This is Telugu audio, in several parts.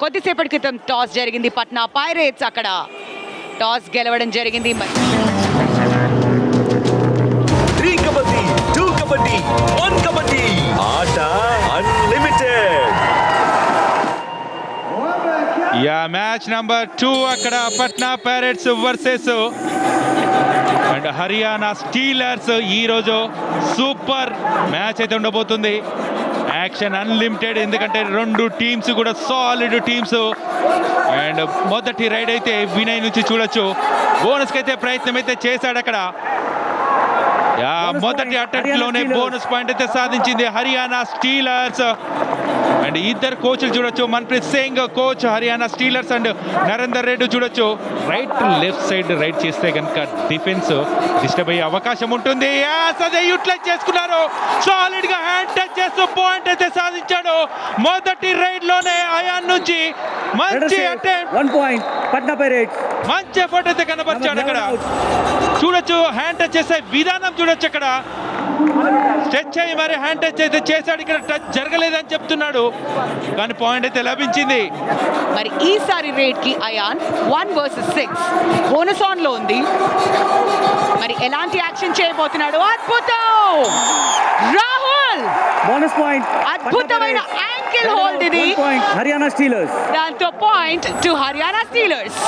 కొద్దిసేపటి క్రితం టాస్ జరిగింది పట్నా పైరేట్స్ అక్కడ. టాస్ గెలవడం జరిగింది. Three kabaddi two kabaddi one kabaddi. ఆట unlimited yeah match number two అక్కడ Patna Pirates versus. And Haryana Steelers ఈరోజు సూపర్ మ్యాచ్ అయితే ఉండబోతుంది. యాక్షన్ అన్లిమిటెడ్ ఎందుకంటే రెండు టీమ్స్ కూడా సాలిడ్ టీమ్స్ అండ్ మొదటి రైడ్ అయితే వినయ్ నుంచి చూడొచ్చు. బోనస్కి అయితే ప్రయత్నం అయితే చేశాడు అక్కడ. మొదటి అటెంప్ట్లోనే. బోనస్ పాయింట్ అయితే సాధించింది. హర్యానా స్టీలర్స్ అండ్ ఇద్దరు కోచ్లు చూడొచ్చు. Manpreet Singh coach Haryana Steelers and Narender Reddy చూడొచ్చు. రైట్ లెఫ్ట్ సైడ్ రైట్ చేస్తే కనుక డిఫెన్స్ డిస్టర్బ్ అయ్యే అవకాశం ఉంటుంది. అదే యూటిలైజ్ చేసుకున్నారు. సాలిడ్గా హ్యాండ్ టచ్ చేస్తూ పాయింట్ అయితే సాధించాడు. మొదటి రైడ్లోనే అయాన్ నుంచి మంచి attempt one point Patna Pirates మంచి ఎఫర్ట్ అయితే కనబరిచాడు అక్కడ. చూడొచ్చు హ్యాండ్ టచ్ చేసే విధానం చూడొచ్చు అక్కడ. టచ్ అయ్యి మరి హ్యాండ్ టచ్ అయితే చేశాడు. ఇక్కడ టచ్ జరగలేదని చెప్తున్నాడు. కానీ పాయింట్ అయితే లభించింది. మరి ఈసారి రేట్కి అయాన్ వన్ వర్సెస్ సిక్స్ బోనస్లో ఉంది. మరి ఎలాంటి యాక్షన్ చేయబోతున్నాడు? అద్భుతం! రాహుల్! పాయింట్ అద్భుతమైన యాంకిల్ హోల్డ్ ఇది. పాయింట్ హర్యానా స్టీలర్స్ దాంతో point to Haryana Steelers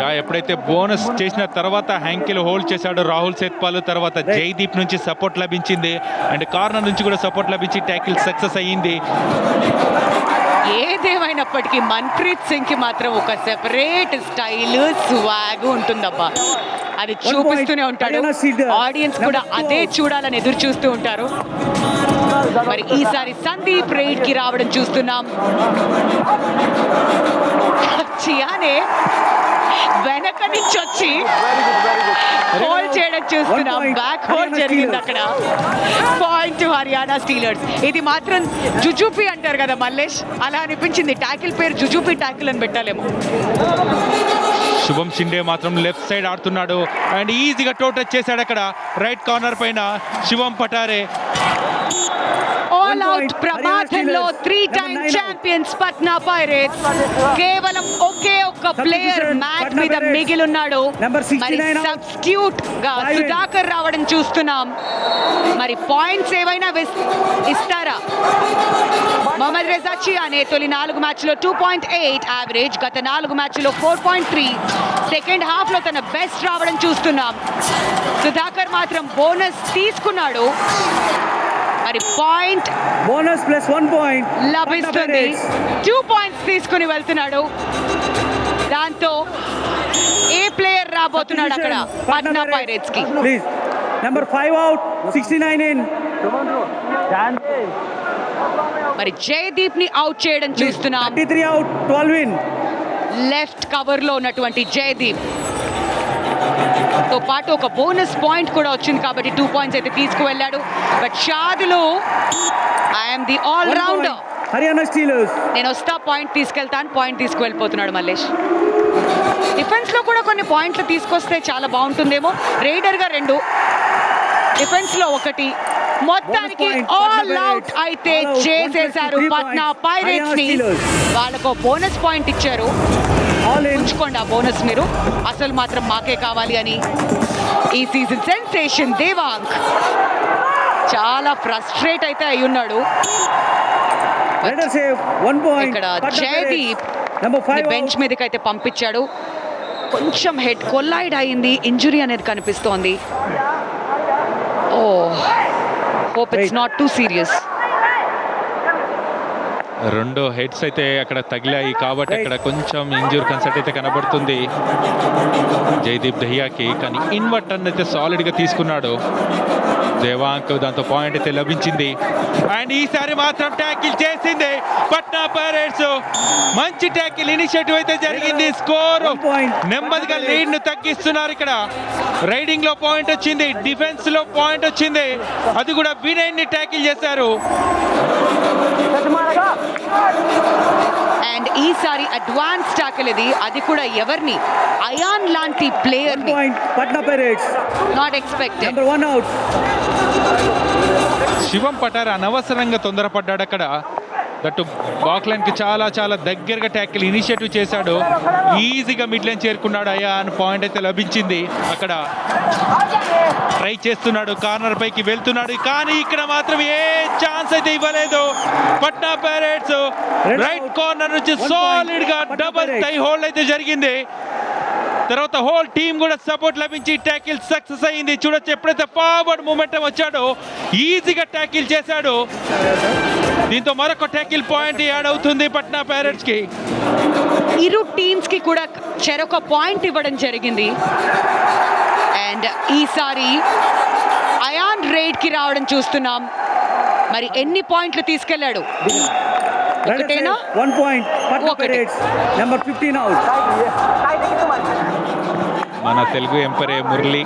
yeah ఎప్పుడైతే బోనస్ చేసిన తర్వాత హ్యాంకిల్ హోల్డ్ చేశాడు రాహుల్ సేత్పాల్ తర్వాత జైదీప్ నుంచి సపోర్ట్ లభించింది. అండ్ కార్నర్ నుంచి కూడా సపోర్ట్ లభించి ట్యాకిల్ సక్సెస్ అయ్యింది. ఏదేమైనప్పటికీ మన్ప్రీత్ సింగ్కి మాత్రం ఒక సెపరేట్ స్టైల్ స్వాగ్ ఉంటుందబ్బా. అది చూపిస్తూనే ఉంటాడు. ఆడియన్స్ కూడా అదే 12. చూడాలని ఎదురు చూస్తూ ఉంటారు. మరి ఈసారి సందీప్ రైడ్కి రావడం చూస్తున్నాం. చియానే వెనక నుంచి వచ్చి హోల్డ్ చేయడం చూస్తున్నాం. బ్యాక్ హోల్డ్ జరిగింది అక్కడ. పాయింట్ హర్యానా స్టీలర్స్ ఇది మాత్రం జుజుపి అంటారు కదా మల్లేష్? అలా అనిపించింది. ట్యాకిల్ పేరు జుజుపి ట్యాకిల్ అని పెట్టాలేమో. శుభం షిండే మాత్రం లెఫ్ట్ సైడ్ ఆడుతున్నాడు. అండ్ ఈజీగా టోటల్ చేశాడు అక్కడ. రైట్ కార్నర్ పైన శివం పటారే. All out. ప్రమాదంలో. Three time. Champions Patna Pirates కేవలం ఒకే ఒక్క ప్లేయర్ మ్యాచ్ మీద. మిగిలిన్నాడు Number 69 మరి. సబ్స్టిట్యూట్గా. సుధాకర్ రావడం చూస్తున్నాం మరి పాయింట్స్ ఏవైనా ఇస్తారా మొహమ్మద్ రెజా చియానే తొలి నాలుగు మ్యాచ్లో టూ పాయింట్ ఎయిట్ యావరేజ్ గత నాలుగు మ్యాచ్లో ఫోర్ పాయింట్ త్రీ సెకండ్ హాఫ్లో తన బెస్ట్ రావడం చూస్తున్నాం సుధాకర్ మాత్రం బోనస్ తీసుకున్నాడు మరి point bonus plus one point. లభిస్తుంది. టూ పాయింట్స్ తీసుకుని వెళ్తున్నాడు. దాంతో ఏ ప్లేయర్ రాబోతున్నాడు అక్కడ? Patna పైరేట్స్కి please number five out sixty nine in మరి జయదీప్ని అవుట్ చేయడం చూస్తున్నాం. Three out twelve in left కవర్లో ఉన్నటువంటి జయదీప్. తో పాటు ఒక బోనస్ పాయింట్ కూడా వచ్చింది కాబట్టి టూ పాయింట్స్ అయితే తీసుకువెళ్ళాడు. But Shadloui I'm the all rounder Haryana Steelers. నేను వస్తా పాయింట్ తీసుకెళ్తాను పాయింట్ తీసుకువెళ్ళిపోతున్నాడు మల్లేష్. డిఫెన్స్లో కూడా కొన్ని పాయింట్లు తీసుకొస్తే చాలా బాగుంటుందేమో. రైడర్గా రెండు. డిఫెన్స్లో ఒకటి. మొత్తానికి ఆల్ అవుట్. అయితే చేసేశారు 123 పట్నా. పైరేట్స్ని. వాళ్ళకు బోనస్ పాయింట్ ఇచ్చారు. ఉంచుకోండి ఆ బోనస్ మీరు. అసలు మాత్రం మాకే కావాలి అని. ఈ సీజన్ సెన్సేషన్ దేవాంగ్. చాలా ఫ్రస్ట్రేట్ అయితే అయి ఉన్నాడు ఇక్కడ జయదీప్ బెంచ్ మీదకి అయితే పంపించాడు. కొంచెం హెడ్ కొల్లాయిడ్ అయింది. ఇంజురీ అనేది కనిపిస్తోంది. ఓ hope it's. Not too serious రెండు హెడ్స్ అయితే అక్కడ తగిలాయి కాబట్టి అక్కడ కొంచెం ఇంజూర్ కన్సర్ట్ అయితే కనబడుతుంది. జైదీప్ దహియాకి కానీ ఇన్వర్ట్ అయితే సాలిడ్గా తీసుకున్నాడు. దేవాంక్ దాంతో పాయింట్ అయితే లభించింది. అండ్ ఈసారి మాత్రం ట్యాకిల్ చేసింది పట్నా పైరేట్స్ మంచి ట్యాకిల్ ఇనిషియేటివ్ అయితే జరిగింది. స్కోర్. నెమ్మదిగా లీడ్ను తగ్గిస్తున్నారు ఇక్కడ. రైడింగ్లో పాయింట్ వచ్చింది. డిఫెన్స్లో పాయింట్ వచ్చింది. అది కూడా వినయ్ని ట్యాకిల్ చేశారు అండ్ ఈసారి అడ్వాన్స్ టాకిల్ ఇది. అది కూడా ఎవరిని? అయాన్ లాంటి ప్లేయర్ వన్ని point Patna Pirates not expected number one out Shivam Patar అనవసరంగా తొందరపడ్డాడు అక్కడ. దట్టు బాక్లైన్కి చాలా చాలా దగ్గరగా ట్యాకిల్ ఇనిషియేటివ్ చేశాడు. ఈజీగా మిడ్ లైన్ చేరుకున్నాడు అయ్యా అని పాయింట్ అయితే లభించింది. అక్కడ ట్రై చేస్తున్నాడు కార్నర్ పైకి వెళ్తున్నాడు కానీ ఇక్కడ మాత్రం ఏ ఛాన్స్ అయితే ఇవ్వలేదు. పట్నా ప్యారెట్స్ రైట్ కార్నర్ నుంచి సాలిడ్గా డబల్ టై హోల్డ్ అయితే జరిగింది. తర్వాత హోల్ టీం కూడా సపోర్ట్ లభించి ట్యాకిల్ సక్సెస్ అయింది. చూడొచ్చు ఎప్పుడైతే ఫార్వర్డ్ మూమెంట్ వచ్చాడో ఈజీగా ట్యాకిల్ చేశాడు. దీంతో మరొక ట్యాకిల్ పాయింట్ యాడ్ అవుతుంది పట్నా ప్యారెట్స్కి ఇరు టీమ్స్కి కూడా చెరొక పాయింట్ ఇవ్వడం జరిగింది అండ్ ఈసారి అయాన్ రేడ్కి రావడం చూస్తున్నాం మరి ఎన్ని పాయింట్లు తీసుకెళ్ళాడు. Pirates. Number 15 out. మన తెలుగు ఎంపరే మురళి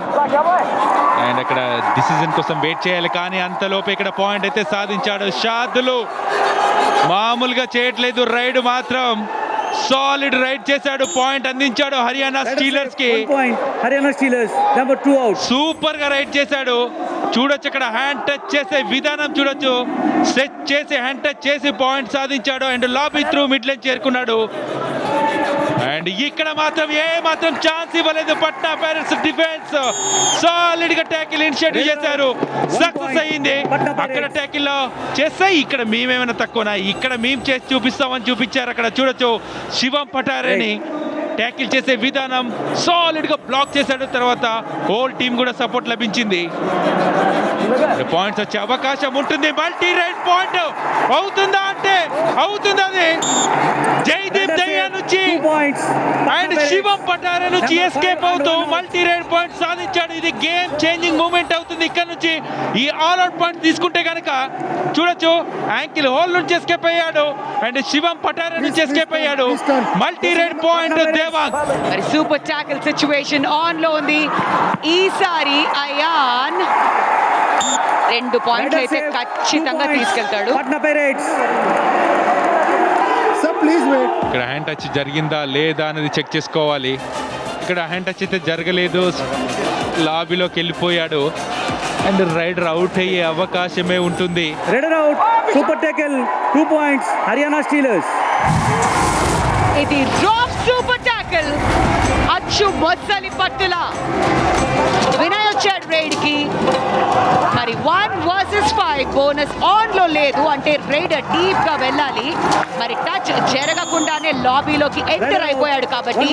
అండ్ అక్కడ డిసిజన్ కోసం వెయిట్ చేయాలి. కానీ అంతలోపు ఇక్కడ పాయింట్ అయితే సాధించాడు షాదులు. మామూలుగా చేయట్లేదు రైడ్ మాత్రం. సాలిడ్ రైడ్ చేశాడు పాయింట్ అందించాడు హర్యానా స్టీలర్స్కి. One point. Haryana Steelers. Number 2 out. సూపర్గా రైడ్ చేశాడు. చూడొచ్చు అక్కడ హ్యాండ్ టచ్ చేసే విధానం చూడొచ్చు. సెట్ చేసి హ్యాండ్ టచ్ చేసి పాయింట్ సాధించాడు. And lobby through mid line చేరుకున్నాడు. అండ్ ఇక్కడ మాత్రం ఏ మాత్రం ఛాన్స్ ఇవ్వలేదు పట్నా ప్యారెంట్స్ డిఫెన్స్. సాలిడ్గా ట్యాకిల్ ఇనిషియేటివ్ చేశారు. సక్సెస్ అయ్యింది. అక్కడ ట్యాకిల్లో చేస్తే ఇక్కడ మేమేమైనా తక్కువనా? ఇక్కడ మేము చేసి చూపిస్తామని చూపించారు అక్కడ. చూడొచ్చు. శివం పటారేని ట్యాకిల్ చేసే విధానం సాలిడ్గా బ్లాక్ చేశాడు. తర్వాత హోల్ టీం కూడా సపోర్ట్ లభించింది. పాయింట్స్ వచ్చే అవకాశం ఉంటుంది. Multi raid point. అవుతుందా అంటే అవుతుంది అది. జైదీప్ దయ్యా నుంచి అండ్. శివం పటారే నుంచి ఎస్కేప్ అవుతూ మల్టీ రైడ్ పాయింట్ సాధించాడు. ఇది గేమ్ చేంజింగ్ మూమెంట్ అవుతుంది. ఇక్కడ నుంచి ఈ ఆల్ అవుట్ పాయింట్ తీసుకుంటే కనుక చూడొచ్చు. యాంకిల్ హోల్ నుంచి ఎస్కేప్ అయ్యాడు. అండ్ శివం పటారే నుంచి ఎస్కేప్ అయ్యాడు. Multi raid point Devang. మరి సూపర్ టాకిల్ సిచ్యువేషన్ ఆన్లో ఉంది. ఈసారి అయాన్ రెండు పాయింట్లు అయితే ఖచ్చితంగా. తీసుకెళ్తాడు. ఇక్కడ హ్యాండ్ టచ్ జరిగిందా లేదా అనేది చెక్ చేసుకోవాలి ఇక్కడ హ్యాండ్ టచ్ అయితే జరగలేదు లాబీలోకి వెళ్ళిపోయాడు అండ్ రైడర్ అవుట్ అయ్యే అవకాశమే ఉంటుంది Raider out. Super tackle. Two points. Haryana Steelers. ఇది డ్రాప్ సూపర్ టాకిల్ అచ్చు మొత్సలి పట్టుల. వినయ్ వచ్చాడు రైడ్కి. మరి వన్ వర్సెస్ ఫైవ్ బోనస్ ఆన్లో లేదు అంటే రైడర్ డీప్గా వెళ్ళాలి. మరి టచ్ జరగకుండానే లాబీలోకి ఎంటర్. అయిపోయాడు కాబట్టి.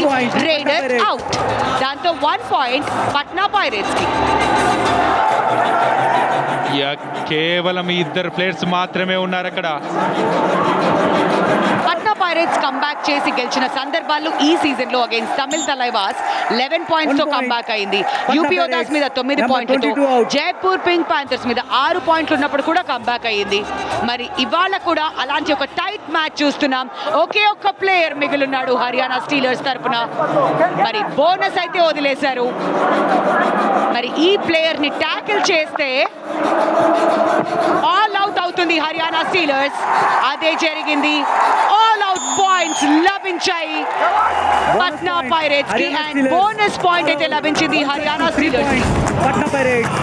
రైడర్. అవుట్ దాంతో వన్ పాయింట్ పట్నా పైరేట్స్కి. ఇక కేవలం ఇద్దరు ప్లేయర్స్ మాత్రమే ఉన్నారు అక్కడ. పట్నా పైరేట్స్ కంబ్యాక్ చేసి గెలిచిన సందర్భాలు ఈ సీజన్లో అగైన్స్ తమిళ్ తలైవాస్ లెవెన్ పాయింట్స్తో. కంబ్యాక్ అయింది. యూపీ ఓదాస్ మీద తొమ్మిది number పాయింట్లతో 22 out. జైపూర్ పింక్ ప్యాంథర్స్ మీద ఆరు పాయింట్లు ఉన్నప్పుడు కూడా కంబ్యాక్ అయ్యింది మరి ఇవాళ కూడా అలాంటి ఒక టైట్ మ్యాచ్ చూస్తున్నాం. ఒకే ఒక్క ప్లేయర్ మిగిలిన్నాడు హర్యానా స్టీలర్స్ తరపున. మరి బోనస్ అయితే వదిలేశారు. మరి ఈ ప్లేయర్ని ట్యాకిల్ చేస్తే ఆల్ అవుతుంది హర్యానా స్టీలర్స్ అదే జరిగింది. ఆల్ అవుట్ పాయింట్స్ లభించాయి. పట్నా. పైరేట్స్కి అండ్. బోనస్ పాయింట్ అయితే లభించింది Haryana Steelers points. Patna Pirates.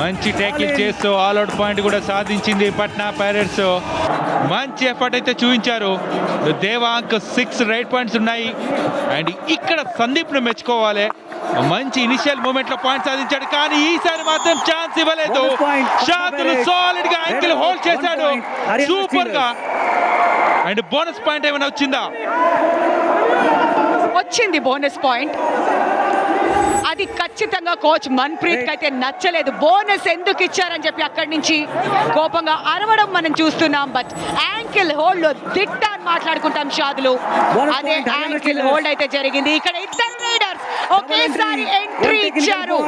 మంచి ట్యాకిల్ చేస్తూ ఆల్ అవుట్ పాయింట్ కూడా సాధించింది పట్నా పైరట్స్ మంచి ఎఫర్ట్ అయితే చూపించారు. దేవాంక్ సిక్స్ రైట్ పాయింట్స్ ఉన్నాయి. అండ్ ఇక్కడ సందీప్ను మెచ్చుకోవాలి. మంచి ఇనిషియల్ మూమెంట్లో పాయింట్ సాధించాడు కానీ ఈసారి మాత్రం ఛాన్స్ ఇవ్వలేదు. షాతులు సాలిడ్గా యాంకిల్ హోల్డ్ చేశాడు. సూపర్గా అండ్ బోనస్ పాయింట్ ఏమైనా వచ్చిందా? వచ్చింది బోనస్ పాయింట్. అది ఖచ్చితంగా కోచ్ మన్ప్రీత్ అయితే నచ్చలేదు. బోనస్ ఎందుకు ఇచ్చారని చెప్పి అక్కడి నుంచి కోపంగా అరవడం మనం చూస్తున్నాం. బట్ యాంకిల్ హోల్డ్లో దిట్ట అని మాట్లాడుకుంటాం షాదులు. అదే యాంకిల్. హోల్డ్ అయితే జరిగింది. ఇక్కడ ఇద్దరు ఒకేసారి ఎంట్రీ ఇచ్చారు.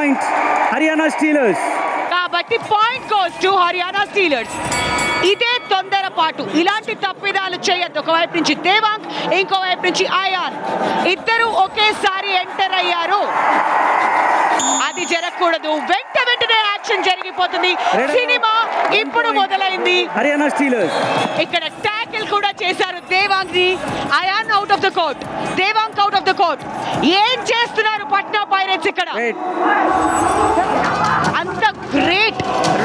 Haryana Steelers. కాబట్టి point goes to Haryana Steelers ఇదే తొందరపాటు ఇలాంటి తప్పిదాలు చేయొద్దు. ఒకవైపు నుంచి దేవాంగ్ ఇంకోవైపు నుంచి ఆయాన్ ఇద్దరు ఒకేసారి ఎంటర్ అయ్యారు. అది జరగకూడదు. వెంట వెంటనే యాక్షన్ జరిగిపోతుంది. సినిమా ఇప్పుడు. మొదలైంది. Haryana Steelers. ఇక్కడ కూడా చేశారు. దేవాంగ్ని Ayan out of the court Devang out of the court ఏం చేస్తున్నారు పట్నా పైరేట్స్ ఇక్కడ. అంత గ్రేట్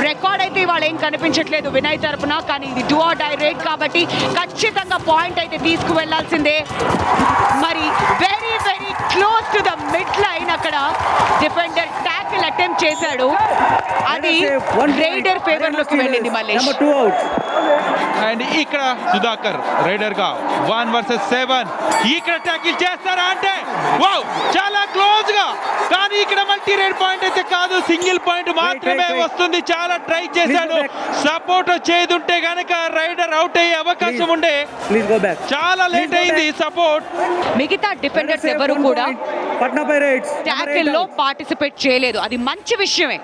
రికార్డ్ అయితే ఇవాళ ఏం కనిపించట్లేదు వినయ్ తరపున కానీ ఇది టూ ఆర్ డై రేట్ కాబట్టి ఖచ్చితంగా పాయింట్ అయితే తీసుకువెళ్ళాల్సిందే. మరి వెరీ వెరీ క్లోజ్ టు అక్కడ డిఫెండర్ ట్యాకిల్ అటెంప్ట్ చేశాడు. అది రైడర్ ఫేవర్లోకి వెళ్ళింది అవుట్ అండ్ ఇక్కడ సుధాకర్ రైడర్గా వన్ వర్సెస్ సెవెన్ ఇక్కడ ట్యాకిల్ చేస్తారా అంటే వావ్ చాలా క్లోజ్గా. కానీ ఇక్కడ మల్టీ రేడ్ పాయింట్ అయితే కాదు సింగిల్ పాయింట్ మాత్రమే. వస్తుంది. చాలా ట్రై చేశాడు. సపోర్ట్ చేదుంటే గనక రైడర్ అవుట్ అయ్యే అవకాశం ఉండే. ప్లీజ్ గో బ్యాక్ చాలా లేట్ అయింది సపోర్ట్ మిగతా డిఫెండర్స్ ఎవరు కూడా పట్నా పైరేట్స్ ట్యాకిల్లో పార్టిసిపేట్ చేయలేదు. అది మంచి విషయమే.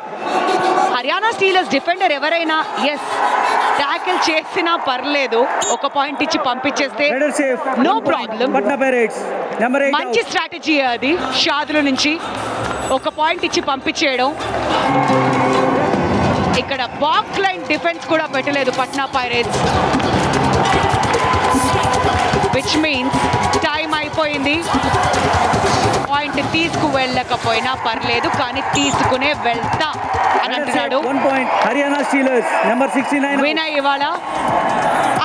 హర్యానా స్టీలర్స్ డిఫెండర్ ఎవరైనా? ఎస్ ట్యాకిల్ చేసినా పర్లేదు. ఒక పాయింట్ ఇచ్చి పంపించేస్తే నో ప్రాబ్లం మంచి స్ట్రాటజీ అది. షాదుల నుంచి ఒక పాయింట్ ఇచ్చి పంపించేయడం. ఇక్కడ బాక్స్ లైన్ డిఫెన్స్ కూడా పెట్టలేదు Patna Pirates which means time అయిపోయింది. పాయింట్ తీసుకు వెళ్ళకపోయినా పర్లేదు కానీ తీసుకునే వెళ్తా అని అంటున్నాడు Haryana Steelers number sixty nine Vinay ఇవాళ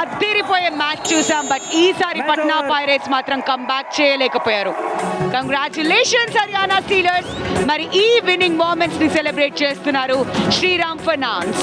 అద్దరిపోయే మ్యాచ్ చూసాం బట్ ఈసారి పట్నా. పైరేట్స్ మాత్రం కంబ్యాక్ చేయలేకపోయారు. కంగ్రాచులేషన్స్ హర్యానా స్టీలర్స్ మరి ఈ విన్నింగ్ మూమెంట్స్ని సెలబ్రేట్ చేస్తున్నారు శ్రీరామ్ ఫైనాన్స్